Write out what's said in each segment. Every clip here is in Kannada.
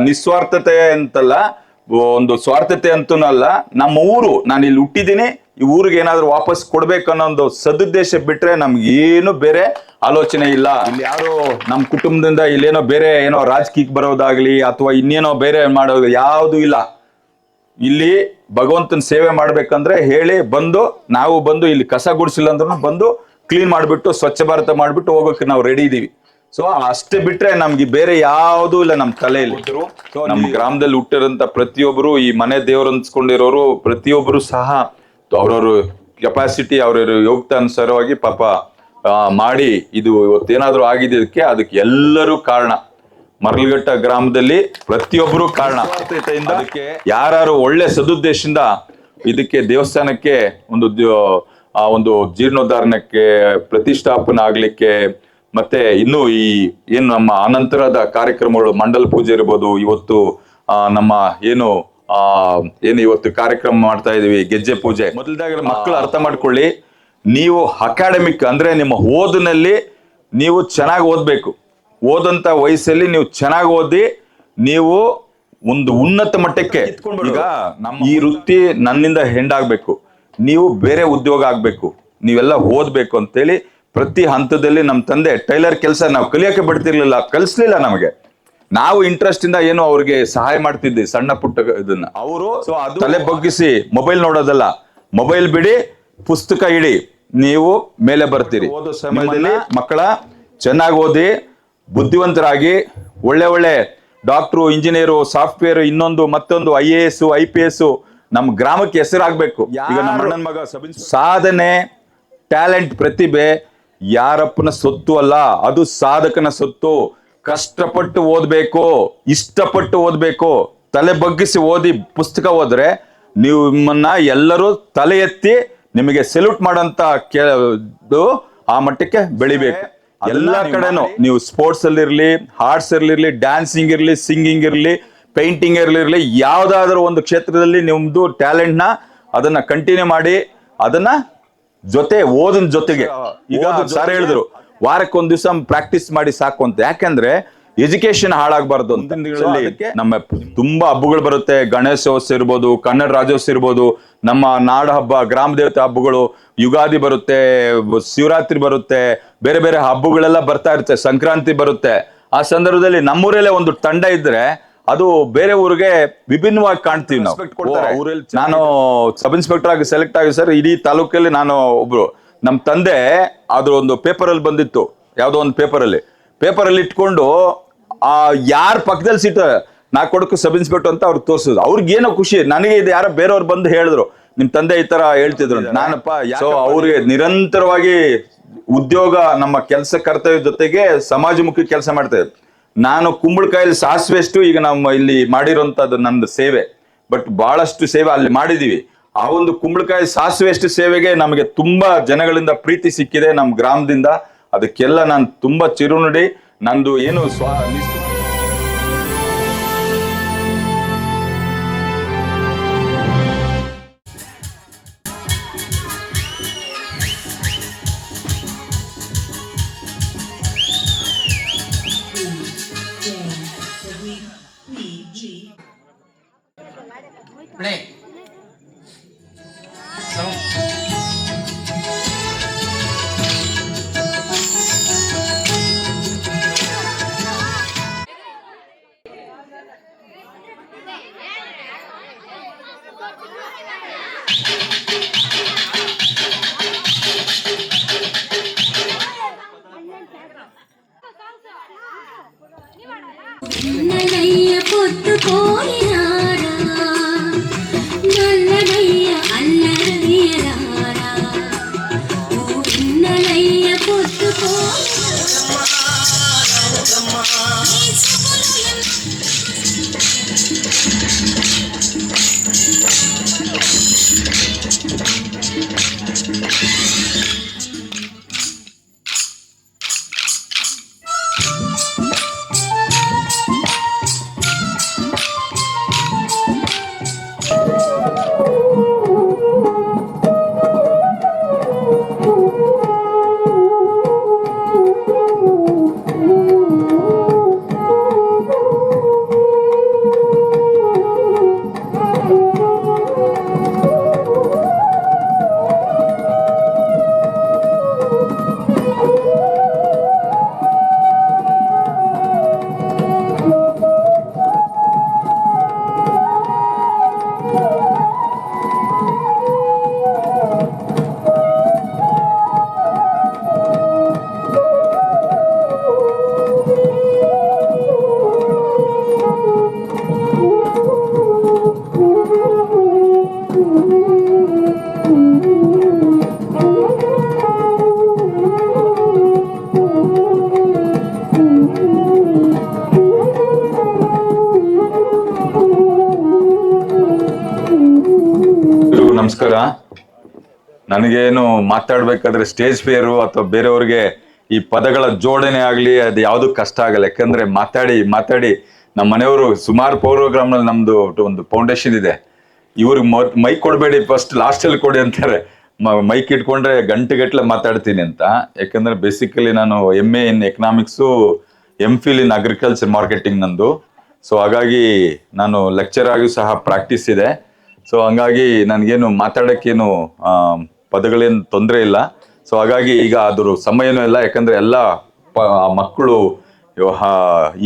ಸ್ವಾ ನಿಸ್ವಾರ್ಥತೆ ಅಂತಲ್ಲ, ಒಂದು ಸ್ವಾರ್ಥತೆ ಅಂತೂ ಅಲ್ಲ ನಮ್ಮ ಊರು ನಾನು ಇಲ್ಲಿ ಹುಟ್ಟಿದ್ದೀನಿ, ಈ ಊರಿಗೆ ಏನಾದರೂ ವಾಪಸ್ ಕೊಡ್ಬೇಕನ್ನೋ ಒಂದು ಸದುದ್ದೇಶ ಬಿಟ್ರೆ ನಮ್ಗೆ ಏನು ಬೇರೆ ಆಲೋಚನೆ ಇಲ್ಲ. ಇಲ್ಲಿ ಯಾರು ನಮ್ಮ ಕುಟುಂಬದಿಂದ ಇಲ್ಲೇನೋ ಬೇರೆ ಏನೋ ರಾಜಕೀಯಕ್ಕೆ ಬರೋದಾಗ್ಲಿ ಅಥವಾ ಇನ್ನೇನೋ ಬೇರೆ ಮಾಡೋದು ಯಾವುದು ಇಲ್ಲ. ಇಲ್ಲಿ ಭಗವಂತನ ಸೇವೆ ಮಾಡ್ಬೇಕಂದ್ರೆ ಹೇಳಿ ಬಂದು, ನಾವು ಬಂದು ಇಲ್ಲಿ ಕಸ ಗುಡಿಸಿಲ್ಲ ಅಂದ್ರೂ ಬಂದು ಕ್ಲೀನ್ ಮಾಡಿಬಿಟ್ಟು, ಸ್ವಚ್ಛ ಭಾರತ ಮಾಡಿಬಿಟ್ಟು ಹೋಗೋಕೆ ನಾವು ರೆಡಿ ಇದೀವಿ. ಸೊ ಅಷ್ಟೇ ಬಿಟ್ರೆ ನಮ್ಗೆ ಬೇರೆ ಯಾವುದು ಇಲ್ಲ ನಮ್ ತಲೆಯಲ್ಲಿ. ಸೊ ನಮ್ಮ ಗ್ರಾಮದಲ್ಲಿ ಹುಟ್ಟಿರಂತ ಪ್ರತಿಯೊಬ್ಬರು ಈ ಮನೆ ದೇವ್ರು ಅನ್ಸ್ಕೊಂಡಿರೋರು ಪ್ರತಿಯೊಬ್ಬರು ಸಹ ಅವ್ರವ್ರ ಕೆಪಾಸಿಟಿ ಅವ್ರವ್ರ ಯೋಗ್ಯತೆ ಅನುಸಾರವಾಗಿ ಪಾಪ ಮಾಡಿ ಇದು ಇವತ್ತೇನಾದ್ರೂ ಆಗಿದ್ದಕ್ಕೆ ಅದಕ್ಕೆ ಎಲ್ಲರೂ ಕಾರಣ. ಮರಲ್ಗಟ್ಟ ಗ್ರಾಮದಲ್ಲಿ ಪ್ರತಿಯೊಬ್ಬರು ಕಾರಣ. ಅದಕ್ಕೆ ಯಾರು ಒಳ್ಳೆ ಸದುದ್ದೇಶದಿಂದ ಇದಕ್ಕೆ ದೇವಸ್ಥಾನಕ್ಕೆ ಒಂದು ಆ ಒಂದು ಜೀರ್ಣೋದ್ಧಾರಣಕ್ಕೆ ಪ್ರತಿಷ್ಠಾಪನೆ ಆಗ್ಲಿಕ್ಕೆ ಮತ್ತೆ ಇನ್ನು ಈ ಏನು ನಮ್ಮ ಅನಂತರದ ಕಾರ್ಯಕ್ರಮಗಳು ಮಂಡಲ ಪೂಜೆ ಇರ್ಬೋದು ಇವತ್ತು ಆ, ನಮ್ಮ ಏನು ಆ ಏನು ಇವತ್ತು ಕಾರ್ಯಕ್ರಮ ಮಾಡ್ತಾ ಇದೀವಿ ಗೆಜ್ಜೆ ಪೂಜೆ. ಮೊದಲದಾಗಿ ಮಕ್ಕಳು ಅರ್ಥ ಮಾಡ್ಕೊಳ್ಳಿ ನೀವು ಅಕಾಡೆಮಿಕ್ ಅಂದ್ರೆ ನಿಮ್ಮ ಓದಿನಲ್ಲಿ ನೀವು ಚೆನ್ನಾಗಿ ಓದ್ಬೇಕು. ಓದಂತ ವಯಸ್ಸಲ್ಲಿ ನೀವು ಚೆನ್ನಾಗಿ ಓದಿ ನೀವು ಒಂದು ಉನ್ನತ ಮಟ್ಟಕ್ಕೆ. ಈಗ ನಮ್ಮ ಈ ವೃತ್ತಿ ನನ್ನಿಂದ ಹೆಂಡಾಗ್ಬೇಕು ನೀವು ಬೇರೆ ಉದ್ಯೋಗ ಆಗ್ಬೇಕು. ನೀವೆಲ್ಲ ಓದ್ಬೇಕು ಅಂತೇಳಿ ಪ್ರತಿ ಹಂತದಲ್ಲಿ ನಮ್ಮ ತಂದೆ ಟೈಲರ್ ಕೆಲಸ ನಾವು ಕಲಿಯೋಕೆ ಬಿಡ್ತಿರ್ಲಿಲ್ಲ ಕಲಿಸ್ಲಿಲ್ಲ ನಮಗೆ. ನಾವು ಇಂಟ್ರೆಸ್ಟ್ ಇಂದ ಏನು ಅವ್ರಿಗೆ ಸಹಾಯ ಮಾಡ್ತಿದ್ವಿ ಸಣ್ಣ ಪುಟ್ಟ ಇದನ್ನ. ಅವರು ತಲೆ ಬಗ್ಗಿಸಿ ಮೊಬೈಲ್ ನೋಡೋದಲ್ಲ ಮೊಬೈಲ್ ಬಿಡಿ ಪುಸ್ತಕ ಇಡಿ ನೀವು ಮೇಲೆ ಬರ್ತೀರಿ. ಓದೋ ಸಮಯದಲ್ಲಿ ಮಕ್ಕಳ ಚೆನ್ನಾಗಿ ಓದಿ ಬುದ್ಧಿವಂತರಾಗಿ ಒಳ್ಳೆ ಒಳ್ಳೆ ಡಾಕ್ಟ್ರು ಇಂಜಿನಿಯರು ಸಾಫ್ಟ್ವೇರ್ ಇನ್ನೊಂದು ಮತ್ತೊಂದು I A S I P S ನಮ್ಮ ಗ್ರಾಮಕ್ಕೆ ಹೆಸರಾಗ್ಬೇಕು. ಈಗ ನಮ್ಮ ಅಣ್ಣನ ಮಗ ಸಾಧನೆ ಟ್ಯಾಲೆಂಟ್ ಪ್ರತಿಭೆ ಯಾರಪ್ಪನ ಸೊತ್ತು ಅಲ್ಲ ಅದು ಸಾಧಕನ ಸೊತ್ತು. ಕಷ್ಟಪಟ್ಟು ಓದ್ಬೇಕು ಇಷ್ಟಪಟ್ಟು ಓದ್ಬೇಕು ತಲೆ ಬಗ್ಗಿಸಿ ಓದಿ ಪುಸ್ತಕ ಓದ್ರೆ ನಿಮ್ಮನ್ನ ಎಲ್ಲರೂ ತಲೆ ಎತ್ತಿ ನಿಮಗೆ ಸೆಲ್ಯೂಟ್ ಮಾಡಂತ ಕೇಳು ಆ ಮಟ್ಟಕ್ಕೆ ಬೆಳಿಬೇಕು. ಎಲ್ಲ ಕಡೆನೂ ನೀವು ಸ್ಪೋರ್ಟ್ಸ್ ಅಲ್ಲಿ ಇರ್ಲಿ ಆರ್ಟ್ಸ್ ಅಲ್ಲಿ ಇರ್ಲಿ ಡ್ಯಾನ್ಸಿಂಗ್ ಇರ್ಲಿ ಸಿಂಗಿಂಗ್ ಇರ್ಲಿ ಪೇಂಟಿಂಗ್ ಇರ್ಲಿ ಯಾವ್ದಾದ್ರು ಒಂದು ಕ್ಷೇತ್ರದಲ್ಲಿ ನಿಮ್ದು ಟ್ಯಾಲೆಂಟ್ನ ಅದನ್ನ ಕಂಟಿನ್ಯೂ ಮಾಡಿ ಅದನ್ನ ಜೊತೆ ಓದಿನ ಜೊತೆಗೆ. ಈಗ ಸರ್ ಹೇಳಿದ್ರು ವಾರಕ್ಕೊಂದ್ ದಿವ್ಸ ಪ್ರಾಕ್ಟೀಸ್ ಮಾಡಿ ಸಾಕು ಅಂತ. ಯಾಕಂದ್ರೆ ಎಜುಕೇಶನ್ ಹಾಳಾಗಬಾರ್ದು ಅಂತ. ನಮ್ಮ ತುಂಬಾ ಹಬ್ಬಗಳು ಬರುತ್ತೆ. ಗಣೇಶೋತ್ಸವ ಇರ್ಬೋದು ಕನ್ನಡ ರಾಜ್ಯೋತ್ಸವ ಇರ್ಬೋದು ನಮ್ಮ ನಾಡ ಹಬ್ಬ ಗ್ರಾಮ ದೇವತೆ ಹಬ್ಬಗಳು ಯುಗಾದಿ ಬರುತ್ತೆ ಶಿವರಾತ್ರಿ ಬರುತ್ತೆ ಬೇರೆ ಬೇರೆ ಹಬ್ಬಗಳೆಲ್ಲ ಬರ್ತಾ ಇರುತ್ತೆ ಸಂಕ್ರಾಂತಿ ಬರುತ್ತೆ. ಆ ಸಂದರ್ಭದಲ್ಲಿ ನಮ್ಮೂರಲ್ಲೇ ಒಂದು ತಂಡ ಇದ್ರೆ ಅದು ಬೇರೆ ಊರಿಗೆ ವಿಭಿನ್ನವಾಗಿ ಕಾಣ್ತೀವಿ ನಾವು. ಊರಲ್ಲಿ ನಾನು ಸಬ್ ಇನ್ಸ್ಪೆಕ್ಟರ್ ಆಗಿ ಸೆಲೆಕ್ಟ್ ಆಗಿ ಸರ್ ಇಡೀ ತಾಲೂಕಲ್ಲಿ ನಾನು ಒಬ್ರು. ನಮ್ಮ ತಂದೆ ಅದ್ರ ಒಂದು ಪೇಪರ್ ಅಲ್ಲಿ ಬಂದಿತ್ತು ಯಾವ್ದೋ ಒಂದು ಪೇಪರ್ ಅಲ್ಲಿ ಪೇಪರ್ ಅಲ್ಲಿ ಇಟ್ಕೊಂಡು ಆ ಯಾರ ಪಕ್ಕದಲ್ಲಿ ಸೀಟ್ ನಾ ಕೊಡಕ್ಕೆ ಸಬ್ ಇನ್ಸ್ಪೆಕ್ಟರ್ ಅಂತ ಅವ್ರು ತೋರಿಸಿದ್ರು. ಅವ್ರಿಗೆ ಏನೋ ಖುಷಿ ನನಗೆ ಇದು ಯಾರೋ ಬೇರೆಯವ್ರು ಬಂದು ಹೇಳಿದ್ರು. ನಿಮ್ ತಂದೆ ಈ ತರ ಹೇಳ್ತಿದ್ರು. ನಾನಪ್ಪ ಸೊ ಅವ್ರಿಗೆ ನಿರಂತರವಾಗಿ ಉದ್ಯೋಗ ನಮ್ಮ ಕೆಲಸ ಕರ್ತವ್ಯ ಜೊತೆಗೆ ಸಮಾಜಮುಖಿ ಕೆಲಸ ಮಾಡ್ತಾ ಇದ್ದೆ ನಾನು ಕುಂಬಳಕಾಯಲ್ಲಿ ಸಾಸಿವೆಷ್ಟು ಈಗ ನಮ್ಮ ಇಲ್ಲಿ ಮಾಡಿರೋಂಥದ್ದು ನಂದು ಸೇವೆ ಬಟ್ ಬಹಳಷ್ಟು ಸೇವೆ ಅಲ್ಲಿ ಮಾಡಿದೀವಿ ಆ ಒಂದು ಕುಂಬಳಕಾಯಿ ಸಾಸಿವೆಷ್ಟು ಸೇವೆಗೆ ನಮಗೆ ತುಂಬಾ ಜನಗಳಿಂದ ಪ್ರೀತಿ ಸಿಕ್ಕಿದೆ ನಮ್ಮ ಗ್ರಾಮದಿಂದ. ಅದಕ್ಕೆಲ್ಲ ನಾನು ತುಂಬಾ ಚಿರುನುಡಿ ನಂದು ಏನು ಸ್ವ கோயில் ನನಗೇನು ಮಾತಾಡ್ಬೇಕಾದ್ರೆ ಸ್ಟೇಜ್ ಫೇರು ಅಥವಾ ಬೇರೆಯವ್ರಿಗೆ ಈ ಪದಗಳ ಜೋಡಣೆ ಆಗಲಿ, ಅದು ಯಾವುದು ಕಷ್ಟ ಆಗಲ್ಲ. ಯಾಕಂದ್ರೆ ಮಾತಾಡಿ ಮಾತಾಡಿ ನಮ್ಮ ಮನೆಯವರು ಸುಮಾರು ಪ್ರೋಗ್ರಾಮ್ನಲ್ಲಿ ನಮ್ದು ಒಂದು ಫೌಂಡೇಶನ್ ಇದೆ. ಇವ್ರಿಗೆ ಮೈಕ್ ಕೊಡಬೇಡಿ ಫಸ್ಟ್ ಲಾಸ್ಟಲ್ಲಿ ಕೊಡಿ ಅಂತಾರೆ. ಮೈಕ್ ಇಟ್ಕೊಂಡ್ರೆ ಗಂಟೆಗಟ್ಟಲೆ ಮಾತಾಡ್ತೀನಿ ಅಂತ. ಯಾಕಂದ್ರೆ ಬೇಸಿಕಲಿ ನಾನು M A in economics M Phil in agriculture marketing ನಂದು. ಸೊ ಹಾಗಾಗಿ ನಾನು ಲೆಕ್ಚರ್ ಆಗಿ ಸಹ ಪ್ರಾಕ್ಟೀಸ್ ಇದೆ. ಸೊ ಹಂಗಾಗಿ ನನಗೇನು ಮಾತಾಡೋಕ್ಕೇನು ಪದಗಳೇನು ತೊಂದರೆ ಇಲ್ಲ. ಸೊ ಹಾಗಾಗಿ ಈಗ ಅದ್ರ ಸಮಯನೂ ಇಲ್ಲ. ಯಾಕಂದ್ರೆ ಎಲ್ಲ ಮಕ್ಕಳು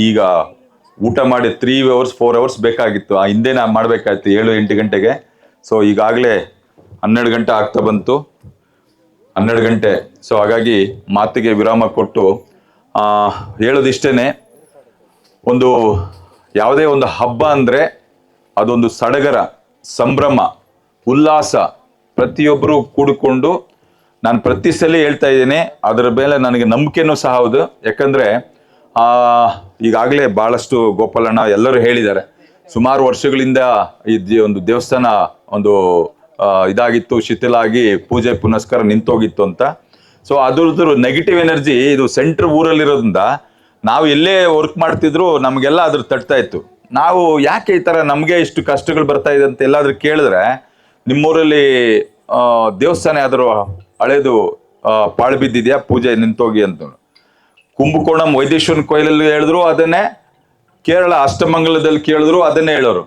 ಈಗ ಊಟ ಮಾಡಿ ತ್ರೀ ಅವರ್ಸ್ ಫೋರ್ ಅವರ್ಸ್ ಬೇಕಾಗಿತ್ತು. ಆ ಹಿಂದೆ ನಾ ಮಾಡಬೇಕಾಯ್ತು ಏಳು ಎಂಟು ಗಂಟೆಗೆ. ಸೊ ಈಗಾಗಲೇ ಹನ್ನೆರಡು ಗಂಟೆ ಆಗ್ತಾ ಬಂತು. ಹನ್ನೆರಡು ಗಂಟೆ. ಸೊ ಹಾಗಾಗಿ ಮಾತಿಗೆ ವಿರಾಮ ಕೊಟ್ಟು ಆ, ಹೇಳೋದಿಷ್ಟೇನೆ. ಒಂದು ಯಾವುದೇ ಒಂದು ಹಬ್ಬ ಅಂದರೆ ಅದೊಂದು ಸಡಗರ ಸಂಭ್ರಮ ಉಲ್ಲಾಸ. ಪ್ರತಿಯೊಬ್ಬರು ಕೂಡಿಕೊಂಡು ನಾನು ಪ್ರತಿ ಸಲ ಹೇಳ್ತಾ ಇದ್ದೀನಿ, ಅದರ ಮೇಲೆ ನನಗೆ ನಂಬಿಕೆನೂ ಸಹ ಹೌದು. ಯಾಕಂದರೆ ಈಗಾಗಲೇ ಭಾಳಷ್ಟು ಗೋಪಾಲಣ್ಣ ಎಲ್ಲರೂ ಹೇಳಿದ್ದಾರೆ. ಸುಮಾರು ವರ್ಷಗಳಿಂದ ಈ ಒಂದು ದೇವಸ್ಥಾನ ಒಂದು ಇದಾಗಿತ್ತು, ಶಿಥಿಲಾಗಿ ಪೂಜೆ ಪುನಸ್ಕಾರ ನಿಂತೋಗಿತ್ತು ಅಂತ. ಸೊ ಅದ್ರದ್ದು ನೆಗೆಟಿವ್ ಎನರ್ಜಿ ಇದು ಸೆಂಟ್ರ್ ಊರಲ್ಲಿರೋದ್ರಿಂದ ನಾವು ಎಲ್ಲೇ ವರ್ಕ್ ಮಾಡ್ತಿದ್ರು ನಮಗೆಲ್ಲ ಅದ್ರ ತಟ್ತಾ ಇತ್ತು. ನಾವು ಯಾಕೆ ಈ ಥರ ನಮಗೆ ಇಷ್ಟು ಕಷ್ಟಗಳು ಬರ್ತಾ ಇದೆ ಅಂತ ಎಲ್ಲಾದರೂ ಕೇಳಿದ್ರೆ ನಿಮ್ಮೂರಲ್ಲಿ ದೇವಸ್ಥಾನ ಯಾವ್ದಾರು ಹಳೇದು ಪಾಳು ಬಿದ್ದಿದ್ಯಾ? ಪೂಜೆ ನಿಂತೋಗಿ ಅಂತ ಕುಂಭಕೋಣಂ ವೈದೇಶ್ವರನ ಕೊಯ್ಲಲ್ಲಿ ಹೇಳಿದ್ರು, ಅದನ್ನೇ ಕೇರಳ ಅಷ್ಟಮಂಗಲದಲ್ಲಿ ಕೇಳಿದ್ರು, ಅದನ್ನೇ ಹೇಳೋರು.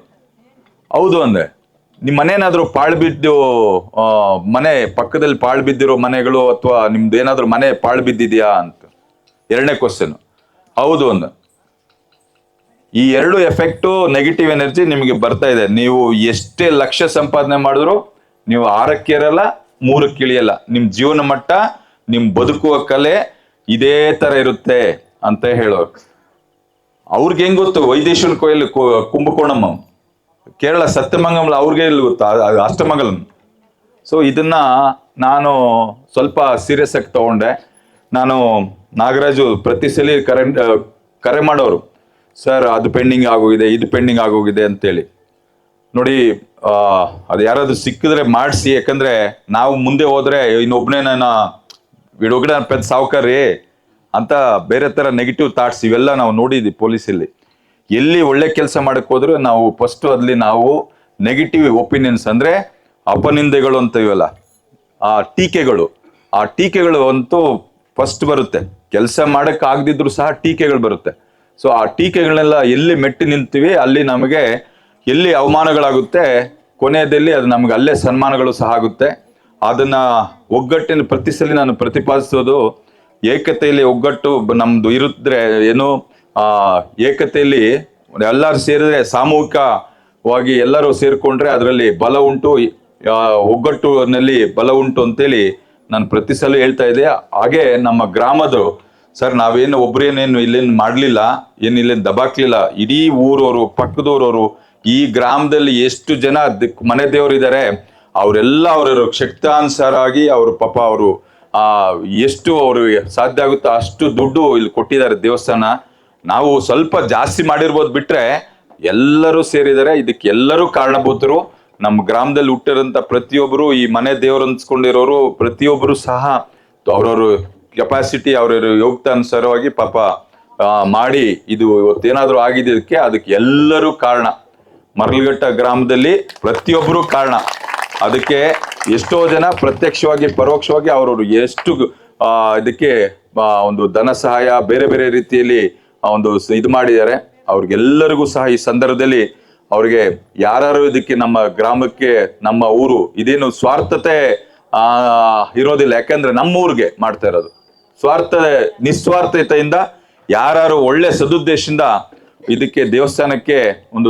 ಹೌದು ಅಂದೆ. ನಿಮ್ಮ ಮನೇನಾದ್ರೂ ಪಾಳು ಬಿದ್ದು ಮನೆ ಪಕ್ಕದಲ್ಲಿ ಪಾಳು ಬಿದ್ದಿರೋ ಮನೆಗಳು ಅಥವಾ ನಿಮ್ದು ಏನಾದ್ರೂ ಮನೆ ಪಾಳು ಬಿದ್ದಿದ್ಯಾ ಅಂತ? ಎರಡನೇ ಕ್ವಶನ್ ಹೌದು ಅಂದ. ಈ ಎರಡು ಎಫೆಕ್ಟು ನೆಗೆಟಿವ್ ಎನರ್ಜಿ ನಿಮಗೆ ಬರ್ತಾ ಇದೆ. ನೀವು ಎಷ್ಟೇ ಲಕ್ಷ ಸಂಪಾದನೆ ಮಾಡಿದ್ರು ನೀವು ಆರಕ್ಕೆ ಇರಲ್ಲ ಮೂರಕ್ಕೆ ಇಳಿಯಲ್ಲ. ನಿಮ್ ಜೀವನ ಮಟ್ಟ, ನಿಮ್ ಬದುಕುವ ಕಲೆ ಇದೇ ತರ ಇರುತ್ತೆ ಅಂತ ಹೇಳೋರು. ಅವ್ರಿಗೆ ಹೆಂಗ್ ಗೊತ್ತು? ವೈದೇಶ್ವರ ಕೋಯಿಲ್ ಕು- ಕುಂಭಕೋಣಂ. ಕೇರಳ ಸತ್ಯಮಂಗಲ ಅವ್ರಿಗೆ ಇಲ್ಲಿ ಗೊತ್ತಾ? ಅಷ್ಟಮಂಗಲಂ. ಸೊ ಇದನ್ನ ನಾನು ಸ್ವಲ್ಪ ಸೀರಿಯಸ್ ಆಗಿ ತಗೊಂಡೆ. ನಾನು ನಾಗರಾಜು ಪ್ರತಿ ಸಲ ಕರೆ ಕರೆ ಮಾಡೋರು. ಸರ್ ಅದು ಪೆಂಡಿಂಗ್ ಆಗೋಗಿದೆ, ಇದು ಪೆಂಡಿಂಗ್ ಆಗೋಗಿದೆ ಅಂತೇಳಿ. ನೋಡಿ ಅದು ಯಾರಾದರೂ ಸಿಕ್ಕಿದ್ರೆ ಮಾಡಿಸಿ, ಯಾಕಂದ್ರೆ ನಾವು ಮುಂದೆ ಹೋದರೆ ಇನ್ನೊಬ್ಬನೇ ನನ್ನ ಹುಡುಗನ ಪೆದ್ ಸಾವುಕಾರಿ ಅಂತ ಬೇರೆ ತರ ನೆಗೆಟಿವ್ ಥಾಟ್ಸ್ ಇವೆಲ್ಲ ನಾವು ನೋಡಿದ್ವಿ ಪೊಲೀಸಲ್ಲಿ. ಎಲ್ಲಿ ಒಳ್ಳೆ ಕೆಲಸ ಮಾಡಕ್ ಹೋದ್ರೆ ನಾವು ಫಸ್ಟ್ ಅಲ್ಲಿ ನಾವು ನೆಗೆಟಿವ್ ಒಪಿನಿಯನ್ಸ್ ಅಂದ್ರೆ ಅಪನಿಂದೆಗಳು ಅಂತ ಇವೆಲ್ಲ. ಆ ಟೀಕೆಗಳು ಆ ಟೀಕೆಗಳು ಅಂತೂ ಫಸ್ಟ್ ಬರುತ್ತೆ. ಕೆಲಸ ಮಾಡಕ್ ಆಗದಿದ್ರು ಸಹ ಟೀಕೆಗಳು ಬರುತ್ತೆ. ಸೊ ಆ ಟೀಕೆಗಳನ್ನೆಲ್ಲ ಎಲ್ಲಿ ಮೆಟ್ಟಿ ನಿಂತೀವಿ, ಅಲ್ಲಿ ನಮಗೆ ಎಲ್ಲಿ ಅವಮಾನಗಳಾಗುತ್ತೆ, ಕೊನೆಯದಲ್ಲಿ ಅದು ನಮ್ಗೆ ಅಲ್ಲೇ ಸನ್ಮಾನಗಳು ಸಹ ಆಗುತ್ತೆ. ಅದನ್ನ ಒಗ್ಗಟ್ಟಿನ ಪ್ರತಿ ಸಲ ನಾನು ಪ್ರತಿಪಾದಿಸೋದು, ಏಕತೆಯಲ್ಲಿ ಒಗ್ಗಟ್ಟು ನಮ್ದು ಇರುತ್ತರೆ ಏನು ಏಕತೆಯಲ್ಲಿ ಎಲ್ಲರೂ ಸೇರಿದ್ರೆ ಸಾಮೂಹಿಕವಾಗಿ ಎಲ್ಲರೂ ಸೇರ್ಕೊಂಡ್ರೆ ಅದರಲ್ಲಿ ಬಲ ಉಂಟು ಒಗ್ಗಟ್ಟು ಒಗ್ಗಟ್ಟಿನಲ್ಲಿ ಬಲ ಉಂಟು ಅಂತೇಳಿ ನಾನು ಪ್ರತಿ ಸಲ ಹೇಳ್ತಾ ಇದ್ದೆ. ಹಾಗೆ ನಮ್ಮ ಗ್ರಾಮದ ಸರ್, ನಾವೇನು ಒಬ್ರೇನೇನು ಇಲ್ಲೇನು ಮಾಡಲಿಲ್ಲ, ಏನು ಇಲ್ಲೇನು ದಬಾಕ್ಲಿಲ್ಲ. ಇಡೀ ಊರವರು ಪಕ್ಕದೂರವರು ಈ ಗ್ರಾಮದಲ್ಲಿ ಎಷ್ಟು ಜನ ಮನೆ ದೇವರಿದ್ದಾರೆ ಅವರೆಲ್ಲ ಅವರ ಶಕ್ತಾನುಸಾರಾಗಿ ಅವರು ಪಾಪ ಅವರು ಎಷ್ಟು ಅವರು ಸಾಧ್ಯ ಆಗುತ್ತೋ ಅಷ್ಟು ದುಡ್ಡು ಇಲ್ಲಿ ಕೊಟ್ಟಿದ್ದಾರೆ ದೇವಸ್ಥಾನ. ನಾವು ಸ್ವಲ್ಪ ಜಾಸ್ತಿ ಮಾಡಿರ್ಬೋದು ಬಿಟ್ರೆ, ಎಲ್ಲರೂ ಸೇರಿದ್ದಾರೆ ಇದಕ್ಕೆ ಎಲ್ಲರೂ ಕಾರಣಭೂತರು. ನಮ್ಮ ಗ್ರಾಮದಲ್ಲಿ ಹುಟ್ಟಿರೋಂಥ ಪ್ರತಿಯೊಬ್ಬರು ಈ ಮನೆ ದೇವರು ಅನ್ಸ್ಕೊಂಡಿರೋರು ಪ್ರತಿಯೊಬ್ಬರು ಸಹ ಅವ್ರವ್ರ ಕೆಪಾಸಿಟಿ ಅವ್ರವ್ರ ಯೋಗ್ಯತಾನುಸಾರವಾಗಿ ಪಾಪ ಮಾಡಿ ಇದು ಇವತ್ತೇನಾದ್ರೂ ಆಗಿದ್ದಕ್ಕೆ ಅದಕ್ಕೆ ಎಲ್ಲರೂ ಕಾರಣ. ಮರಳಘಟ್ಟ ಗ್ರಾಮದಲ್ಲಿ ಪ್ರತಿಯೊಬ್ಬರೂ ಕಾರಣ. ಅದಕ್ಕೆ ಎಷ್ಟೋ ಜನ ಪ್ರತ್ಯಕ್ಷವಾಗಿ, ಪರೋಕ್ಷವಾಗಿ ಅವರವರು ಎಷ್ಟು ಇದಕ್ಕೆ ಒಂದು ಧನ ಸಹಾಯ ಬೇರೆ ಬೇರೆ ರೀತಿಯಲ್ಲಿ ಒಂದು ಇದು ಮಾಡಿದ್ದಾರೆ. ಅವ್ರಿಗೆಲ್ಲರಿಗೂ ಸಹ ಈ ಸಂದರ್ಭದಲ್ಲಿ ಅವ್ರಿಗೆ ಯಾರು ಇದಕ್ಕೆ ನಮ್ಮ ಗ್ರಾಮಕ್ಕೆ, ನಮ್ಮ ಊರು ಇದೇನು ಸ್ವಾರ್ಥತೆ ಇರೋದಿಲ್ಲ. ಯಾಕಂದ್ರೆ ನಮ್ಮ ಊರಿಗೆ ಮಾಡ್ತಾ ಇರೋದು. ಸ್ವಾರ್ಥ, ನಿಸ್ವಾರ್ಥತೆಯಿಂದ ಯಾರು ಒಳ್ಳೆ ಸದುದ್ದೇಶದಿಂದ ಇದಕ್ಕೆ ದೇವಸ್ಥಾನಕ್ಕೆ ಒಂದು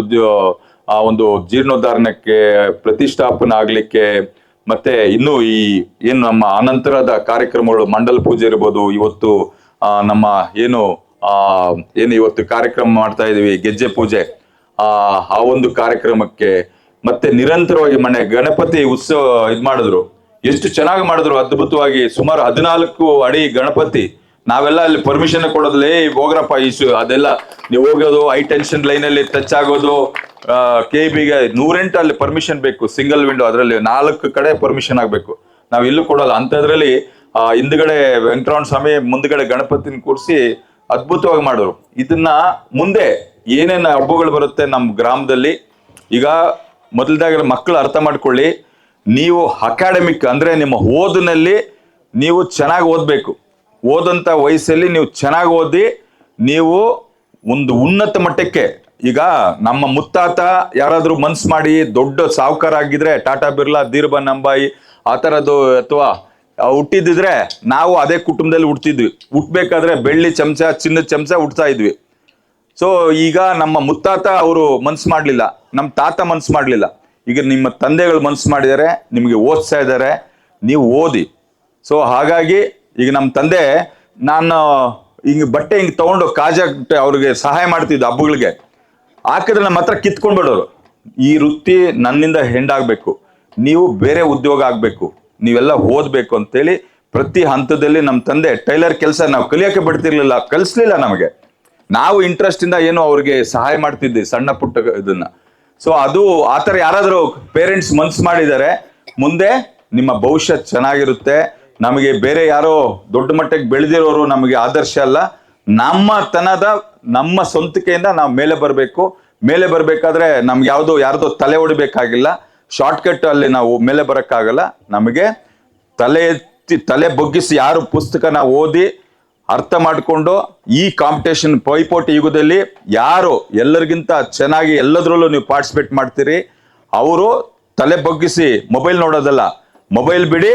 ಆ ಒಂದು ಜೀರ್ಣೋದ್ಧಾರಣಕ್ಕೆ ಪ್ರತಿಷ್ಠಾಪನೆ ಆಗ್ಲಿಕ್ಕೆ ಮತ್ತೆ ಇನ್ನು ಈ ಏನು ನಮ್ಮ ಅನಂತರದ ಕಾರ್ಯಕ್ರಮಗಳು, ಮಂಡಲ ಪೂಜೆ ಇರ್ಬೋದು, ಇವತ್ತು ನಮ್ಮ ಏನು, ಆ, ಏನು ಇವತ್ತು ಕಾರ್ಯಕ್ರಮ ಮಾಡ್ತಾ ಇದೀವಿ, ಗೆಜ್ಜೆ ಪೂಜೆ, ಆ ಆ ಒಂದು ಕಾರ್ಯಕ್ರಮಕ್ಕೆ ಮತ್ತೆ ನಿರಂತರವಾಗಿ ಮನೆ, ಗಣಪತಿ ಉತ್ಸವ ಇದ್ ಮಾಡಿದ್ರು. ಎಷ್ಟು ಚೆನ್ನಾಗಿ ಮಾಡಿದ್ರು ಅದ್ಭುತವಾಗಿ ಸುಮಾರು ಹದಿನಾಲ್ಕು ಅಡಿ ಗಣಪತಿ. ನಾವೆಲ್ಲ ಅಲ್ಲಿ ಪರ್ಮಿಷನ್ ಕೊಡೋದ್ಲೆ ಹೋಗ್ರಪ್ಪ ಈಸು ಅದೆಲ್ಲ ನೀವು ಹೋಗೋದು ಹೈ ಟೆನ್ಷನ್ ಲೈನ್ ಅಲ್ಲಿ ಟಚ್ ಆಗೋದು ಕೆ ಬಿಗೆ ನೂರೆಂಟು ಅಲ್ಲಿ ಪರ್ಮಿಷನ್ ಬೇಕು ಸಿಂಗಲ್ ವಿಂಡೋ ಅದರಲ್ಲಿ ನಾಲ್ಕು ಕಡೆ ಪರ್ಮಿಷನ್ ಆಗಬೇಕು. ನಾವು ಇಲ್ಲೂ ಕೊಡೋಲ್ಲ. ಅಂಥದ್ರಲ್ಲಿ ಹಿಂದ್ಗಡೆ ವೆಂಕಟರಮಣ ಸ್ವಾಮಿ, ಮುಂದ್ಗಡೆ ಗಣಪತಿನ ಕೂರಿಸಿ ಅದ್ಭುತವಾಗಿ ಮಾಡೋರು ಇದನ್ನ ಮುಂದೆ ಏನೇನು ಹಬ್ಬಗಳು ಬರುತ್ತೆ ನಮ್ಮ ಗ್ರಾಮದಲ್ಲಿ, ಈಗ ಮೊದಲದಾಗಿ ಮಕ್ಕಳು ಅರ್ಥ ಮಾಡ್ಕೊಳ್ಳಿ. ನೀವು ಅಕಾಡೆಮಿಕ್ ಅಂದ್ರೆ ನಿಮ್ಮ ಓದಿನಲ್ಲಿ ನೀವು ಚೆನ್ನಾಗಿ ಓದಬೇಕು. ಓದಂತ ವಯಸ್ಸಲ್ಲಿ ನೀವು ಚೆನ್ನಾಗಿ ಓದಿ, ನೀವು ಒಂದು ಉನ್ನತ ಮಟ್ಟಕ್ಕೆ, ಈಗ ನಮ್ಮ ಮುತ್ತಾತ ಯಾರಾದರೂ ಮನ್ಸ್ ಮಾಡಿ ದೊಡ್ಡ ಸಾಹುಕಾರ ಆಗಿದ್ರೆ ಟಾಟಾ ಬಿರ್ಲಾ, ಧೀರ್ಬನ್ ಅಂಬಾಯಿ, ಆ ಥರದ್ದು ಅಥವಾ ಹುಟ್ಟಿದಿದ್ರೆ ನಾವು ಅದೇ ಕುಟುಂಬದಲ್ಲಿ ಹುಟ್ಟಿದ್ವಿ ಹುಟ್ಬೇಕಾದ್ರೆ ಬೆಳ್ಳಿ ಚಮಚ, ಚಿನ್ನದ ಚಮಚ ಹುಟ್ತಾ ಇದ್ವಿ. ಸೊ ಈಗ ನಮ್ಮ ಮುತ್ತಾತ ಅವರು ಮನ್ಸ್ ಮಾಡಲಿಲ್ಲ. ನಮ್ಮ ತಾತ ಮನ್ಸ್ ಮಾಡಲಿಲ್ಲ. ಈಗ ನಿಮ್ಮ ತಂದೆಗಳು ಮನಸ್ಸು ಮಾಡಿದ್ದಾರೆ ನಿಮಗೆ ಓದಿಸ್ತಾ ಇದ್ದಾರೆ, ನೀವು ಓದಿ. ಸೊ ಹಾಗಾಗಿ ಈಗ ನಮ್ಮ ತಂದೆ, ನಾನು ಹಿಂಗೆ ಬಟ್ಟೆ ಹಿಂಗೆ ತೊಗೊಂಡು ಕಾಜ ಅವ್ರಿಗೆ ಸಹಾಯ ಮಾಡ್ತಿದ್ದೆ ಹಬ್ಬಗಳಿಗೆ. ಹಾಕಿದ್ರೆ ನಮ್ಮ ಹತ್ರ ಕಿತ್ಕೊಂಡ್ಬಿಡೋರು. ಈ ವೃತ್ತಿ ನನ್ನಿಂದ ಹೆಂಡಾಗಬೇಕು. ನೀವು ಬೇರೆ ಉದ್ಯೋಗ ಆಗಬೇಕು. ನೀವೆಲ್ಲ ಓದಬೇಕು ಅಂತೇಳಿ ಪ್ರತಿ ಹಂತದಲ್ಲಿ ನಮ್ಮ ತಂದೆ, ಟೈಲರ್ ಕೆಲಸ ನಾವು ಕಲಿಯೋಕೆ ಬಿಡ್ತಿರ್ಲಿಲ್ಲ, ಕಲಿಸ್ಲಿಲ್ಲ ನಮಗೆ. ನಾವು ಇಂಟ್ರೆಸ್ಟಿಂದ ಏನು ಅವ್ರಿಗೆ ಸಹಾಯ ಮಾಡ್ತಿದ್ವಿ, ಸಣ್ಣ ಪುಟ್ಟ ಇದನ್ನ. ಸೊ ಅದು ಆ ಥರ ಯಾರಾದರೂ ಪೇರೆಂಟ್ಸ್ ಮನ್ಸು ಮಾಡಿದ್ದಾರೆ, ಮುಂದೆ ನಿಮ್ಮ ಭವಿಷ್ಯ ಚೆನ್ನಾಗಿರುತ್ತೆ. ನಮಗೆ ಬೇರೆ ಯಾರೋ ದೊಡ್ಡ ಮಟ್ಟಕ್ಕೆ ಬೆಳೆದಿರೋರು ನಮಗೆ ಆದರ್ಶ ಅಲ್ಲ. ನಮ್ಮ ತನದ, ನಮ್ಮ ಸ್ವಂತಿಕೆಯಿಂದ ನಾವು ಮೇಲೆ ಬರಬೇಕು. ಮೇಲೆ ಬರಬೇಕಾದ್ರೆ ನಮ್ಗೆ ಯಾವುದು, ಯಾರ್ದೋ ತಲೆ ಹೊಡಿಬೇಕಾಗಿಲ್ಲ ಶಾರ್ಟ್ಕಟ್ ಅಲ್ಲಿ ನಾವು ಮೇಲೆ ಬರೋಕ್ಕಾಗಲ್ಲ. ನಮಗೆ ತಲೆ ಎತ್ತಿ, ತಲೆ ಬಗ್ಗಿಸಿ ಯಾರು ಪುಸ್ತಕನ ಓದಿ ಅರ್ಥ ಮಾಡಿಕೊಂಡು ಈ ಕಾಂಪಿಟೇಷನ್ ಪೈಪೋಟಿ ಯುಗದಲ್ಲಿ ಯಾರು ಎಲ್ಲರಿಗಿಂತ ಚೆನ್ನಾಗಿ ಎಲ್ಲದರಲ್ಲೂ ನೀವು ಪಾರ್ಟಿಸಿಪೇಟ್ ಮಾಡ್ತೀರಿ, ಅವರು ತಲೆ ಬಗ್ಗಿಸಿ ಮೊಬೈಲ್ ನೋಡೋದಲ್ಲ ಮೊಬೈಲ್ ಬಿಡಿ,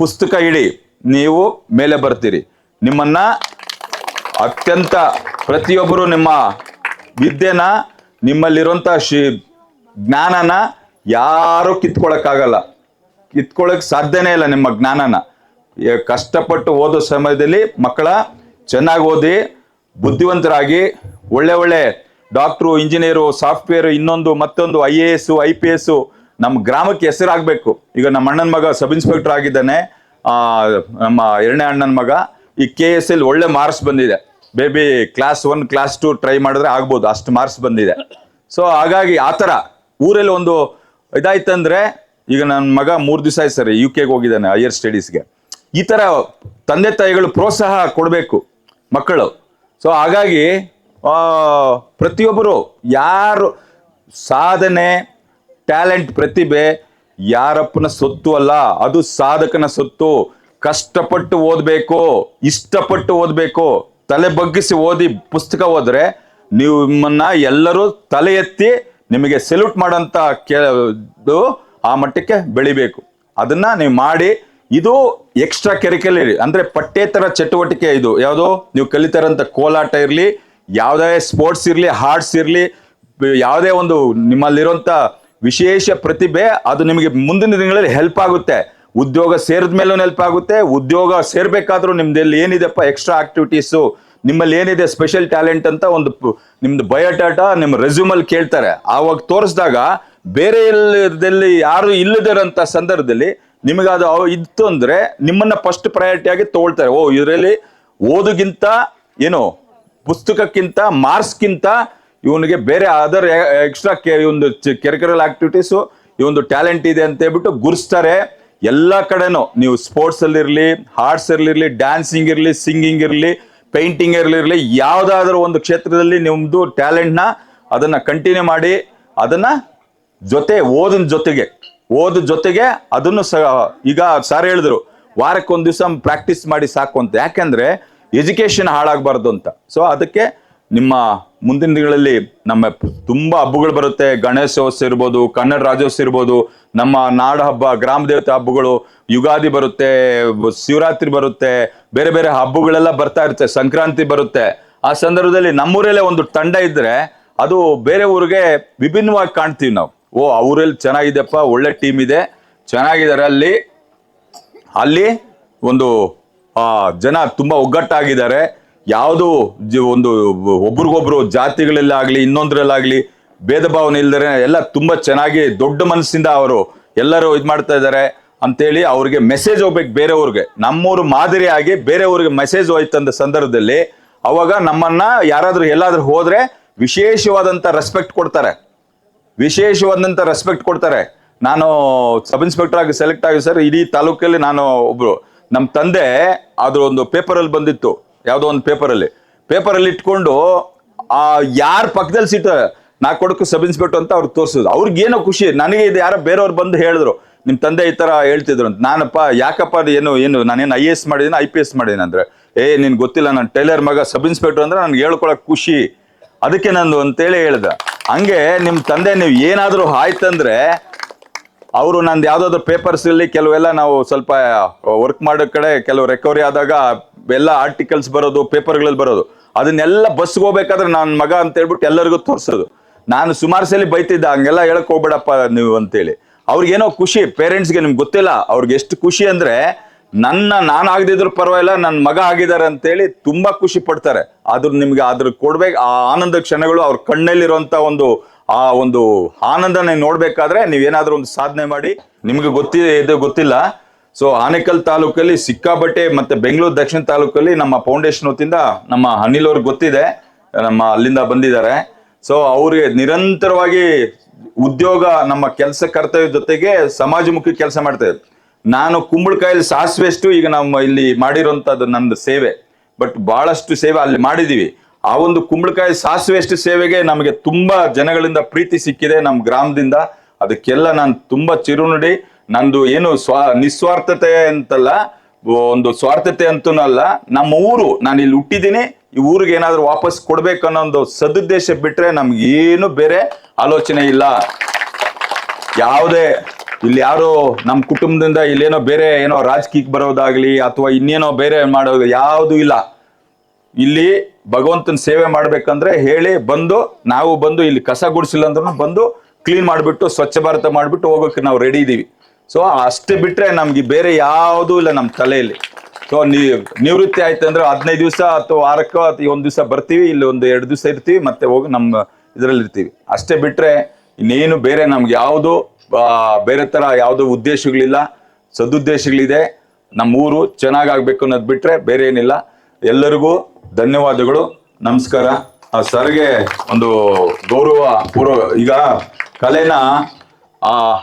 ಪುಸ್ತಕ ಇಡಿ, ನೀವು ಮೇಲೆ ಬರ್ತೀರಿ. ನಿಮ್ಮನ್ನ ಅತ್ಯಂತ ಪ್ರತಿಯೊಬ್ಬರು ನಿಮ್ಮ ವಿದ್ಯೆನ, ನಿಮ್ಮಲ್ಲಿರುವಂತ ಶಿ ಜ್ಞಾನನ ಯಾರು ಕಿತ್ಕೊಳಕ್ಕಾಗಲ್ಲ. ಕಿತ್ಕೊಳ್ಳೋಕೆ ಸಾಧ್ಯನೇ ಇಲ್ಲ ನಿಮ್ಮ ಜ್ಞಾನನ. ಕಷ್ಟಪಟ್ಟು ಓದೋ ಸಮಯದಲ್ಲಿ ಮಕ್ಕಳ ಚೆನ್ನಾಗಿ ಓದಿ, ಬುದ್ಧಿವಂತರಾಗಿ ಒಳ್ಳೆ ಒಳ್ಳೆ ಡಾಕ್ಟ್ರು, ಇಂಜಿನಿಯರು, ಸಾಫ್ಟ್ವೇರ್, ಇನ್ನೊಂದು ಮತ್ತೊಂದು I A S, I P S ನಮ್ಮ ಗ್ರಾಮಕ್ಕೆ ಹೆಸರಾಗಬೇಕು. ಈಗ ನಮ್ಮ ಅಣ್ಣನ ಮಗ ಸಬ್ ಇನ್ಸ್ಪೆಕ್ಟರ್ ಆಗಿದ್ದಾನೆ. ನಮ್ಮ ಎರಡನೇ ಅಣ್ಣನ ಮಗ ಈ ಕೆ ಎಸ್ ಎಲ್ ಒಳ್ಳೆ ಮಾರ್ಕ್ಸ್ ಬಂದಿದೆ. Baby class one, class two try ಮಾಡಿದ್ರೆ ಆಗ್ಬೋದು, ಅಷ್ಟು ಮಾರ್ಕ್ಸ್ ಬಂದಿದೆ. ಸೊ, ಹಾಗಾಗಿ ಆ ಥರ ಊರಲ್ಲಿ ಒಂದು ಇದಾಯ್ತಂದ್ರೆ ಈಗ ನನ್ನ ಮಗ ಮೂರು ದಿವಸ ಆಯ್ತು ಸರ್, ಯು ಕೆಗೆ ಹೋಗಿದ್ದಾನೆ, ಹೈಯರ್ ಸ್ಟಡೀಸ್ಗೆ. ಈ ಥರ ತಂದೆ ತಾಯಿಗಳು ಪ್ರೋತ್ಸಾಹ ಕೊಡಬೇಕು ಮಕ್ಕಳು. ಸೊ ಹಾಗಾಗಿ ಪ್ರತಿಯೊಬ್ಬರು ಯಾರು ಸಾಧನೆ, ಟ್ಯಾಲೆಂಟ್, ಪ್ರತಿಭೆ ಯಾರಪ್ಪನ ಸೊತ್ತು ಅಲ್ಲ. ಅದು ಸಾಧಕನ ಸೊತ್ತು. ಕಷ್ಟಪಟ್ಟು ಓದಬೇಕು, ಇಷ್ಟಪಟ್ಟು ಓದಬೇಕು, ತಲೆ ಬಗ್ಗಿಸಿ ಓದಿ ಪುಸ್ತಕ ಓದ್ರೆ ನಿಮ್ಮನ್ನ ಎಲ್ಲರೂ ತಲೆ ಎತ್ತಿ ನಿಮಗೆ ಸೆಲ್ಯೂಟ್ ಮಾಡೋಂಥ ಕೆ ಆ ಮಟ್ಟಕ್ಕೆ ಬೆಳಿಬೇಕು. ಅದನ್ನ ನೀವು ಮಾಡಿ ಇದು ಎಕ್ಸ್ಟ್ರಾ ಕೆರಿಕ್ಯುಲರ್ ಅಂದ್ರೆ ಪಠ್ಯೇತರ ಚಟುವಟಿಕೆ ಇದು. ಯಾವುದು? ನೀವು ಕಲಿತಾರಂತ ಕೋಲಾಟ ಇರಲಿ, ಯಾವುದೇ ಸ್ಪೋರ್ಟ್ಸ್ ಇರಲಿ ಹಾರ್ಟ್ಸ್ ಇರಲಿ, ಯಾವುದೇ ಒಂದು ನಿಮ್ಮಲ್ಲಿರುವಂತ ವಿಶೇಷ ಪ್ರತಿಭೆ, ಅದು ನಿಮಗೆ ಮುಂದಿನ ದಿನಗಳಲ್ಲಿ ಹೆಲ್ಪ್ ಆಗುತ್ತೆ. ಉದ್ಯೋಗ ಸೇರಿದ ಮೇಲೂ ಹೆಲ್ಪ್ ಆಗುತ್ತೆ. ಉದ್ಯೋಗ ಸೇರ್ಬೇಕಾದ್ರೂ ನಿಮ್ದಲ್ಲಿ ಏನಿದೆಪ್ಪ ಎಕ್ಸ್ಟ್ರಾ ಆಕ್ಟಿವಿಟೀಸು ನಿಮ್ಮಲ್ಲಿ ಏನಿದೆ ಸ್ಪೆಷಲ್ ಟ್ಯಾಲೆಂಟ್ ಅಂತ ಒಂದು ನಿಮ್ದು ಬಯೋಡಾಟಾ ನಿಮ್ಮ ರೆಸ್ಯೂಮಲ್ಲಿ ಕೇಳ್ತಾರೆ. ಆವಾಗ ತೋರಿಸಿದಾಗ ಬೇರೆ ಎಲ್ಲದಲ್ಲಿ ಯಾರು ಇಲ್ಲದಿರೋಂಥ ಸಂದರ್ಭದಲ್ಲಿ ನಿಮಗೆ ಅದು ಇತ್ತು ಅಂದ್ರೆ ನಿಮ್ಮನ್ನ ಫಸ್ಟ್ ಪ್ರಯಾರಿಟಿಯಾಗಿ ತಗೊಳ್ತಾರೆ. ಓ, ಇದರಲ್ಲಿ ಓದುಗಿಂತ ಏನು ಪುಸ್ತಕಕ್ಕಿಂತ ಮಾರ್ಕ್ಸ್ಗಿಂತ ಇವನಿಗೆ ಬೇರೆ ಅದರ್ ಎಕ್ಸ್ಟ್ರಾ ಒಂದು ಕೆರಿಕರಲ್ ಆಕ್ಟಿವಿಟೀಸು ಈ ಒಂದು ಟ್ಯಾಲೆಂಟ್ ಇದೆ ಅಂತ ಹೇಳ್ಬಿಟ್ಟು ಗುರುಸ್ತಾರೆ. ಎಲ್ಲ ಕಡೆನೂ ನೀವು ಸ್ಪೋರ್ಟ್ಸ್ ಅಲ್ಲಿ ಇರಲಿ ಹಾರ್ಟ್ಸ್ ಇರಲಿ ಡ್ಯಾನ್ಸಿಂಗ್ ಇರಲಿ ಸಿಂಗಿಂಗ್ ಇರಲಿ ಪೇಂಟಿಂಗ್ ಇರಲಿರಲಿ ಯಾವುದಾದ್ರೂ ಒಂದು ಕ್ಷೇತ್ರದಲ್ಲಿ ನಿಮ್ಮದು ಟ್ಯಾಲೆಂಟ್ನ ಅದನ್ನ ಕಂಟಿನ್ಯೂ ಮಾಡಿ ಅದನ್ನ ಜೊತೆ, ಓದಿನ ಜೊತೆಗೆ ಓದ ಜೊತೆಗೆ ಅದನ್ನು ಸ, ಈಗ ಸರ್ ಹೇಳಿದ್ರು ವಾರಕ್ಕೆ ಒಂದು ದಿವಸ ಪ್ರಾಕ್ಟೀಸ್ ಮಾಡಿ ಸಾಕು ಅಂತ. ಯಾಕಂದ್ರೆ ಎಜುಕೇಶನ್ ಹಾಳಾಗಬಾರ್ದು ಅಂತ. ಸೊ ಅದಕ್ಕೆ ನಿಮ್ಮ ಮುಂದಿನ ದಿನಗಳಲ್ಲಿ ನಮ್ಮ ತುಂಬಾ ಹಬ್ಬಗಳು ಬರುತ್ತೆ. ಗಣೇಶೋತ್ಸವ ಇರ್ಬೋದು, ಕನ್ನಡ ರಾಜ್ಯೋತ್ಸವ ಇರ್ಬೋದು, ನಮ್ಮ ನಾಡ ಹಬ್ಬ, ಗ್ರಾಮ ದೇವತೆ ಹಬ್ಬಗಳು, ಯುಗಾದಿ ಬರುತ್ತೆ, ಶಿವರಾತ್ರಿ ಬರುತ್ತೆ, ಬೇರೆ ಬೇರೆ ಹಬ್ಬಗಳೆಲ್ಲ ಬರ್ತಾ ಇರುತ್ತೆ, ಸಂಕ್ರಾಂತಿ ಬರುತ್ತೆ. ಆ ಸಂದರ್ಭದಲ್ಲಿ ನಮ್ಮೂರಲ್ಲೇ ಒಂದು ತಂಡ ಇದ್ರೆ ಅದು ಬೇರೆ ಊರಿಗೆ ವಿಭಿನ್ನವಾಗಿ ಕಾಣ್ತೀವಿ ನಾವು. ಓ, ಅವರಲ್ಲಿ ಚೆನ್ನಾಗಿದೆಪ್ಪ, ಒಳ್ಳೆ ಟೀಮ್ ಇದೆ. ಚೆನ್ನಾಗಿದ್ದಾರೆ ಅಲ್ಲಿ. ಅಲ್ಲಿ ಒಂದು ಜನ ತುಂಬಾ ಒಗ್ಗಟ್ಟಾಗಿದ್ದಾರೆ. ಯಾವುದು ಒಂದು ಒಬ್ರಿಗೊಬ್ರು ಜಾತಿಗಳಲ್ಲಾಗಲಿ ಇನ್ನೊಂದ್ರಲ್ಲಾಗ್ಲಿ ಭೇದ ಭಾವನೆ ಇಲ್ದರೆ ಎಲ್ಲ ತುಂಬಾ ಚೆನ್ನಾಗಿ ದೊಡ್ಡ ಮನಸ್ಸಿಂದ ಅವರು ಎಲ್ಲರೂ ಇದು ಮಾಡ್ತಾ ಇದ್ದಾರೆ ಅಂತೇಳಿ ಅವ್ರಿಗೆ ಮೆಸೇಜ್ ಹೋಗ್ಬೇಕು ಬೇರೆಯವ್ರಿಗೆ ನಮ್ಮೂರು ಮಾದರಿಯಾಗಿ ಬೇರೆಯವ್ರಿಗೆ ಮೆಸೇಜ್ ಹೋಯ್ತಂದ ಸಂದರ್ಭದಲ್ಲಿ ಅವಾಗ ನಮ್ಮನ್ನ ಯಾರಾದರೂ ಎಲ್ಲಾದರೂ ಹೋದರೆ ವಿಶೇಷವಾದಂತ ರೆಸ್ಪೆಕ್ಟ್ ಕೊಡ್ತಾರೆ. ವಿಶೇಷವಾದಂತ ರೆಸ್ಪೆಕ್ಟ್ ಕೊಡ್ತಾರೆ. ನಾನು ಸಬ್ ಇನ್ಸ್ಪೆಕ್ಟರ್ ಆಗಿ ಸೆಲೆಕ್ಟ್ ಆಗಿ ಸರ್, ಇಡೀ ತಾಲೂಕಲ್ಲಿ ನಾನು ಒಬ್ರು. ನಮ್ಮ ತಂದೆ ಅದ್ರ ಒಂದು ಪೇಪರಲ್ಲಿ ಬಂದಿತ್ತು, ಯಾವುದೋ ಒಂದು ಪೇಪರಲ್ಲಿ ಪೇಪರಲ್ಲಿ ಇಟ್ಕೊಂಡು, ಆ ಯಾರ ಪಕ್ಕದಲ್ಲಿ ಸಿಟ್ಟ ನಾ ಕೊಡಕ್ಕೆ ಸಬ್ ಇನ್ಸ್ಪೆಕ್ಟರ್ ಅಂತ ಅವ್ರು ತೋರಿಸಿದ್ರು. ಅವ್ರಿಗೇನೋ ಖುಷಿ, ನನಗೆ ಇದು ಯಾರೋ ಬೇರೆಯವ್ರು ಬಂದು ಹೇಳಿದ್ರು. ನಿಮ್ಮ ತಂದೆ ಈ ಥರ ಹೇಳ್ತಿದ್ರು ಅಂತ. ನಾನಪ್ಪ, ಯಾಕಪ್ಪ ಅದು ಏನು ಏನು, ನಾನೇನು ಐ ಎ ಎಸ್ ಮಾಡಿದ್ದೀನಿ ಐ ಪಿ ಎಸ್ ಮಾಡಿದ್ದೀನಿ ಅಂದರೆ. ಏ ನಿನ್ ಗೊತ್ತಿಲ್ಲ, ನಾನು ಟೈಲರ್ ಮಗ ಸಬ್ ಇನ್ಸ್ಪೆಕ್ಟರ್ ಅಂದ್ರೆ ನನಗೆ ಹೇಳ್ಕೊಳಕ್ಕೆ ಖುಷಿ. ಅದಕ್ಕೆ ನಂದು ಅಂತೇಳಿ ಹೇಳ್ದ. ಹಂಗೆ ನಿಮ್ಮ ತಂದೆ ನೀವು ಏನಾದರೂ ಆಯ್ತಂದ್ರೆ ಅವರು ನಂದು ಯಾವುದಾದ್ರು ಪೇಪರ್ಸ್ ಅಲ್ಲಿ ಕೆಲವೆಲ್ಲ ನಾವು ಸ್ವಲ್ಪ ವರ್ಕ್ ಮಾಡೋ ಕಡೆ ಕೆಲವು ರೆಕವರಿ ಆದಾಗ ಎಲ್ಲ ಆರ್ಟಿಕಲ್ಸ್ ಬರೋದು ಪೇಪರ್ಗಳಲ್ಲಿ ಬರೋದು. ಅದನ್ನೆಲ್ಲ ಬಸ್ಗೆ ಹೋಗ್ಬೇಕಾದ್ರೆ ನನ್ನ ಮಗ ಅಂತ ಹೇಳ್ಬಿಟ್ಟು ಎಲ್ಲರಿಗೂ ತೋರಿಸೋದು. ನಾನು ಸುಮಾರು ಸಲ ಬೈತಿದ್ದ, ಹಂಗೆಲ್ಲ ಹೇಳಕ್ ಹೋಗ್ಬೇಡಪ್ಪ ನೀವು ಅಂತೇಳಿ. ಅವ್ರಿಗೇನೋ ಖುಷಿ ಪೇರೆಂಟ್ಸ್ಗೆ ನಿಮ್ಗೆ ಗೊತ್ತಿಲ್ಲ, ಅವ್ರಿಗೆ ಎಷ್ಟು ಖುಷಿ ಅಂದ್ರೆ ನನ್ನ ನಾನು ಆಗದಿದ್ರು ಪರವಾಗಿಲ್ಲ ನನ್ನ ಮಗ ಆಗಿದ್ದಾರೆ ಅಂತೇಳಿ ತುಂಬಾ ಖುಷಿ ಪಡ್ತಾರೆ. ಆದ್ರೂ ನಿಮ್ಗೆ ಅದ್ರ ಕೊಡ್ಬೇಕು, ಆ ಆನಂದ ಕ್ಷಣಗಳು ಅವ್ರ ಕಣ್ಣಲ್ಲಿರುವಂತ ಒಂದು, ಆ ಒಂದು ಆನಂದನ ನೋಡ್ಬೇಕಾದ್ರೆ ನೀವೇನಾದ್ರೂ ಒಂದು ಸಾಧನೆ ಮಾಡಿ, ನಿಮ್ಗೆ ಗೊತ್ತಿದೆ ಇದು ಗೊತ್ತಿಲ್ಲ. ಸೊ ಆನೇಕಲ್ ತಾಲೂಕಲ್ಲಿ ಸಿಕ್ಕಾಬಟ್ಟೆ ಮತ್ತೆ ಬೆಂಗಳೂರು ದಕ್ಷಿಣ ತಾಲೂಕಲ್ಲಿ ನಮ್ಮ ಫೌಂಡೇಶನ್ ವತಿಯಿಂದ ನಮ್ಮ ಅನಿಲ್ ಅವ್ರಿಗೆ ಗೊತ್ತಿದೆ, ನಮ್ಮ ಅಲ್ಲಿಂದ ಬಂದಿದ್ದಾರೆ. ಸೊ ಅವ್ರಿಗೆ ನಿರಂತರವಾಗಿ ಉದ್ಯೋಗ, ನಮ್ಮ ಕೆಲಸ ಕರ್ತವ್ಯ ಜೊತೆಗೆ ಸಮಾಜಮುಖಿ ಕೆಲಸ ಮಾಡ್ತೇವೆ ನಾನು ಕುಂಬಳಕಾಯಲ್ಲಿ ಸಾಸಿವೆಷ್ಟು ಈಗ ನಮ್ಮ ಇಲ್ಲಿ ಮಾಡಿರೋಂಥದ್ದು ನಂದು ಸೇವೆ ಬಟ್ ಬಹಳಷ್ಟು ಸೇವೆ ಅಲ್ಲಿ ಮಾಡಿದೀವಿ. ಆ ಒಂದು ಕುಂಬಳಕಾಯಿ ಸಾಸಿವೆಷ್ಟು ಸೇವೆಗೆ ನಮಗೆ ತುಂಬಾ ಜನಗಳಿಂದ ಪ್ರೀತಿ ಸಿಕ್ಕಿದೆ ನಮ್ಮ ಗ್ರಾಮದಿಂದ. ಅದಕ್ಕೆಲ್ಲ ನಾನು ತುಂಬಾ ಚಿರುನುಡಿ. ನಂದು ಏನು ಸ್ವಾ, ನಿಸ್ವಾರ್ಥತೆ ಅಂತಲ್ಲ ಒಂದು ಸ್ವಾರ್ಥತೆ ಅಂತೂ ಅಲ್ಲ. ನಮ್ಮ ಊರು, ನಾನು ಇಲ್ಲಿ ಹುಟ್ಟಿದ್ದೀನಿ. ಈ ಊರಿಗೆ ಏನಾದ್ರೂ ವಾಪಸ್ ಕೊಡ್ಬೇಕು ಅನ್ನೋ ಒಂದು ಸದುದ್ದೇಶ ಬಿಟ್ರೆ ನಮ್ಗೆ ಏನು ಬೇರೆ ಆಲೋಚನೆ ಇಲ್ಲ. ಯಾವುದೇ ಇಲ್ಲಿ ಯಾರು ನಮ್ಮ ಕುಟುಂಬದಿಂದ ಇಲ್ಲೇನೋ ಬೇರೆ ಏನೋ ರಾಜಕೀಯಕ್ಕೆ ಬರೋದಾಗ್ಲಿ ಅಥವಾ ಇನ್ನೇನೋ ಬೇರೆ ಮಾಡೋದು ಯಾವುದು ಇಲ್ಲ. ಇಲ್ಲಿ ಭಗವಂತನ ಸೇವೆ ಮಾಡ್ಬೇಕಂದ್ರೆ ಹೇಳಿ ಬಂದು, ನಾವು ಬಂದು ಇಲ್ಲಿ ಕಸ ಗುಡಿಸಿಲ್ಲ ಅಂದ್ರೂ ಬಂದು ಕ್ಲೀನ್ ಮಾಡಿಬಿಟ್ಟು, ಸ್ವಚ್ಛ ಭಾರತ ಮಾಡಿಬಿಟ್ಟು ಹೋಗೋಕೆ ನಾವು ರೆಡಿ ಇದ್ದೀವಿ ಸೊ ಅಷ್ಟೇ ಬಿಟ್ಟರೆ ನಮ್ಗೆ ಬೇರೆ ಯಾವುದೂ ಇಲ್ಲ ನಮ್ಮ ತಲೆಯಲ್ಲಿ. ಸೊ ನಿವೃತ್ತಿ ಆಯ್ತು ಅಂದ್ರೆ ಹದಿನೈದು ದಿವಸ ಅಥವಾ ವಾರಕ್ಕೋ, ಅಥವಾ ಒಂದು ದಿವಸ ಬರ್ತೀವಿ, ಇಲ್ಲಿ ಒಂದು ಎರಡು ದಿವಸ ಇರ್ತೀವಿ, ಮತ್ತೆ ಹೋಗಿ ನಮ್ಮ ಇದರಲ್ಲಿ ಇರ್ತೀವಿ ಅಷ್ಟೇ ಬಿಟ್ರೆ ಇನ್ನೇನು ಬೇರೆ ನಮ್ಗೆ ಯಾವುದು ಬೇರೆ ತರ ಯಾವುದು ಉದ್ದೇಶಗಳಿಲ್ಲ. ಸದುದ್ದೇಶಗಳಿದೆ. ನಮ್ಮ ಊರು ಚೆನ್ನಾಗಾಗ್ಬೇಕು ಅನ್ನೋದು ಬಿಟ್ರೆ ಬೇರೆ ಏನಿಲ್ಲ. ಎಲ್ಲರಿಗೂ ಧನ್ಯವಾದಗಳು. ನಮಸ್ಕಾರ. ಆ, ಸರ್ಗೆ ಒಂದು ಗೌರವ ಪೂರ್ವ ಈಗ ಕಲೆನ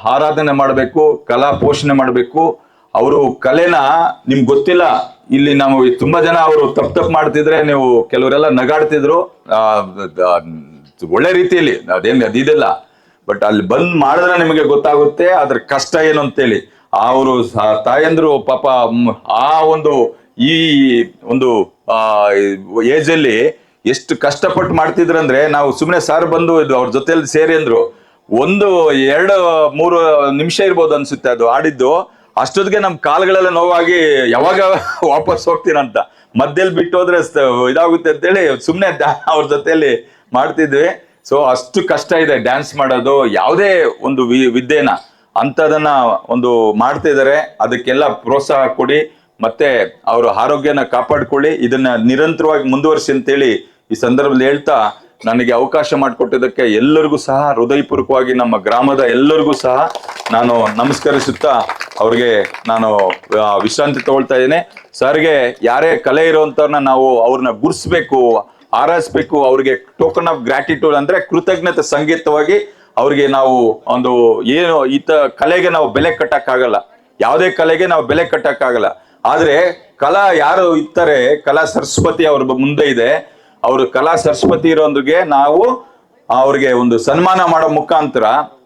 ಆರಾಧನೆ ಮಾಡಬೇಕು, ಕಲಾ ಪೋಷಣೆ ಮಾಡಬೇಕು. ಅವರು ಕಲೆನ ನಿಮ್ಗೆ ಗೊತ್ತಿಲ್ಲ. ಇಲ್ಲಿ ನಾವು ತುಂಬಾ ಜನ ಅವರು ತಪ್ಪು ತಪ್ಪು ಮಾಡ್ತಿದ್ರೆ ನೀವು ಕೆಲವರೆಲ್ಲ ನಗಾಡ್ತಿದ್ರು. ಒಳ್ಳೆ ರೀತಿಯಲ್ಲಿ, ಅದೇನು, ಅದಿದೆಲ್ಲ. ಬಟ್ ಅಲ್ಲಿ ಬಂದ್ ಮಾಡಿದ್ರೆ ನಿಮಗೆ ಗೊತ್ತಾಗುತ್ತೆ ಅದ್ರ ಕಷ್ಟ ಏನು ಅಂತೇಳಿ. ಅವರು ತಾಯಂದ್ರು ಪಾಪ ಆ ಒಂದು, ಈ ಒಂದು ಏಜ್ ಅಲ್ಲಿ ಎಷ್ಟು ಕಷ್ಟಪಟ್ಟು ಮಾಡ್ತಿದ್ರಂದ್ರೆ ನಾವು ಸುಮ್ಮನೆ ಸಾರ್ ಬಂದು ಇದು ಅವ್ರ ಜೊತೆಯಲ್ಲಿ ಸೇರಿ ಅಂದ್ರು. ಒಂದು ಎರಡು, ಮೂರು ನಿಮಿಷ ಇರ್ಬೋದು ಅನ್ಸುತ್ತೆ ಅದು ಆಡಿದ್ದು. ಅಷ್ಟೊತ್ತಿಗೆ ನಮ್ ಕಾಲುಗಳೆಲ್ಲ ನೋವಾಗಿ ಯಾವಾಗ ವಾಪಸ್ ಹೋಗ್ತೀನಂತ ಮಧ್ಯದಲ್ಲಿ ಬಿಟ್ಟು ಹೋದ್ರೆ ಇದಾಗುತ್ತೆ ಅಂತೇಳಿ ಸುಮ್ಮನೆ ಅವ್ರ ಜೊತೆಯಲ್ಲಿ ಮಾಡ್ತಿದ್ವಿ. ಸೊ ಅಷ್ಟು ಕಷ್ಟ ಇದೆ ಡ್ಯಾನ್ಸ್ ಮಾಡೋದು. ಯಾವುದೇ ಒಂದು ವಿದ್ಯೆನ ಅಂಥದನ್ನ ಒಂದು ಮಾಡ್ತಾ ಇದಾರೆ, ಅದಕ್ಕೆಲ್ಲ ಪ್ರೋತ್ಸಾಹ ಕೊಡಿ, ಮತ್ತೆ ಅವರ ಆರೋಗ್ಯನ ಕಾಪಾಡ್ಕೊಳ್ಳಿ. ಇದನ್ನ ನಿರಂತರವಾಗಿ ಮುಂದುವರಿಸಿ ಅಂತೇಳಿ ಈ ಸಂದರ್ಭದಲ್ಲಿ ಹೇಳ್ತಾ, ನನಗೆ ಅವಕಾಶ ಮಾಡಿಕೊಟ್ಟಿದ್ದಕ್ಕೆ ಎಲ್ಲರಿಗೂ ಸಹ, ಹೃದಯಪೂರ್ವಕವಾಗಿ ನಮ್ಮ ಗ್ರಾಮದ ಎಲ್ಲರಿಗೂ ಸಹ ನಾನು ನಮಸ್ಕರಿಸುತ್ತಾ, ಅವ್ರಿಗೆ ನಾನು ವಿಶ್ರಾಂತಿ ತಗೊಳ್ತಾ ಇದ್ದೇನೆ. ಸರ್ಗೆ ಯಾರೇ ಕಲೆ ಇರೋವಂಥವ್ರನ್ನ ನಾವು ಅವ್ರನ್ನ ಗುರ್ಸ್ಬೇಕು ಆರೈಸ್ಬೇಕು ಅವ್ರಿಗೆ ಟೋಕನ್ ಆಫ್ ಗ್ರಾಟಿಟ್ಯೂಡ್ ಅಂದ್ರೆ ಕೃತಜ್ಞತೆ ಸಂಗೀತವಾಗಿ ಅವ್ರಿಗೆ ನಾವು ಒಂದು ಏನು ಈತ ಕಲೆಗೆ ನಾವು ಬೆಲೆ ಕಟ್ಟಕ್ಕಾಗಲ್ಲ. ಯಾವುದೇ ಕಲೆಗೆ ನಾವು ಬೆಲೆ ಕಟ್ಟಕ್ಕಾಗಲ್ಲ. ಆದ್ರೆ ಕಲಾ ಯಾರು ಇರ್ತಾರೆ ಕಲಾ ಸರಸ್ವತಿ ಅವ್ರ ಮುಂದೆ ಇದೆ. ಅವರು ಕಲಾ ಸರಸ್ವತಿ ಇರೋದ್ರಿಗೆ ನಾವು ಅವ್ರಿಗೆ ಒಂದು ಸನ್ಮಾನ ಮಾಡೋ ಮುಖಾಂತರ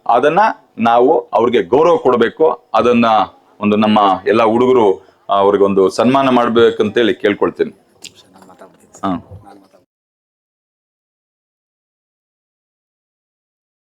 ಅದನ್ನ ನಾವು ಅವ್ರಿಗೆ ಗೌರವ ಕೊಡಬೇಕು. ಅದನ್ನ ಒಂದು ನಮ್ಮ ಎಲ್ಲ ಹುಡುಗರು ಅವ್ರಿಗೆ ಒಂದು ಸನ್ಮಾನ ಮಾಡ್ಬೇಕಂತೇಳಿ ಕೇಳ್ಕೊಳ್ತೀನಿ. ಹಾ.